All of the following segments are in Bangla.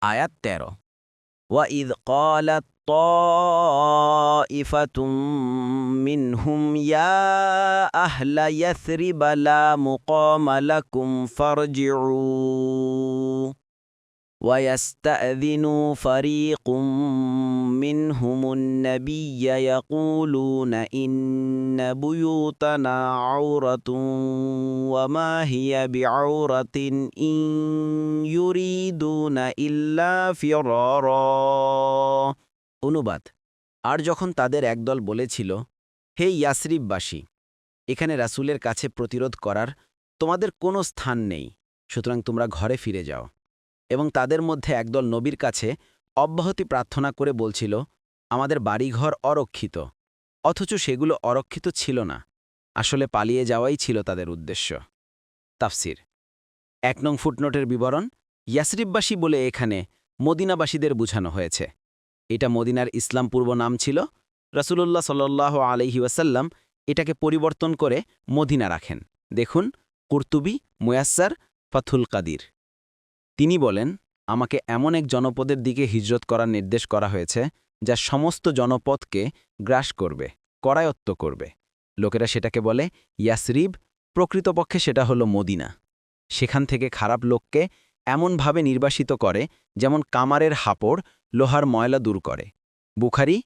আয়াত তেরো وَإِذْ قَالَتْ طَائِفَةٌ مِّنْهُمْ يَا أَهْلَ يَثْرِبَ لَا مُقَامَ لَكُمْ فَارْجِعُوا وَيَسْتَأْذِنُوا فَرِيقٌ مِّنْهُمُ النَّبِيَّ يَقُولُونَ إِنَّ بُيُوتَنَا عَوْرَةٌ وَمَا هِيَ بِعَوْرَةٍ إِن يُرِيدُونَ إِلَّا فِرَارًا অনুবাদ আর যখন তাদের একদল বলেছিল হে ইয়াসরিববাসী এখানে রাসূলের কাছে প্রতিরোধ করার তোমাদের কোনো স্থান নেই সুতরাং তোমরা ঘরে ফিরে যাও এবং তাদের মধ্যে একদল নবীর কাছে অব্যাহতি প্রার্থনা করে বলছিল, আমাদের বাড়িঘর অরক্ষিত। অথচ সেগুলো অরক্ষিত ছিল না। আসলে পালিয়ে যাওয়াই ছিল তাদের উদ্দেশ্য। তাফসির। এক নং ফুটনোটের বিবরণ, ইয়াসরিববাসী বলে এখানে মদিনাবাসীদের বুঝানো হয়েছে। এটা মদিনার ইসলাম পূর্ব নাম ছিল। রসুলুল্লাহ সাল্লাহ আলহি ওয়াসাল্লাম এটাকে পরিবর্তন করে মদিনা রাখেন। দেখুন, কুর্তুবি, মুয়াস্সার, ফাথুল কাদির। তিনি বলেন আমাকে এমন এক জনপদের দিকে হিজরত করার নির্দেশ করা হয়েছে, যা সমস্ত জনপদকে গ্রাস করবে, করায়ত্ত করবে। লোকেরা সেটাকে বলে ইয়াসরিব, প্রকৃতপক্ষে সেটা হলো মদিনা। সেখান থেকে খারাপ লোককে এমনভাবে নির্বাসিত করে, যেমন কামারের হাপড় লোহার ময়লা দূর করে। বুখারি,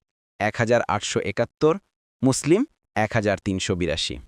এক হাজার আটশো একাত্তর, মুসলিম, এক হাজার তিনশো বিরাশি।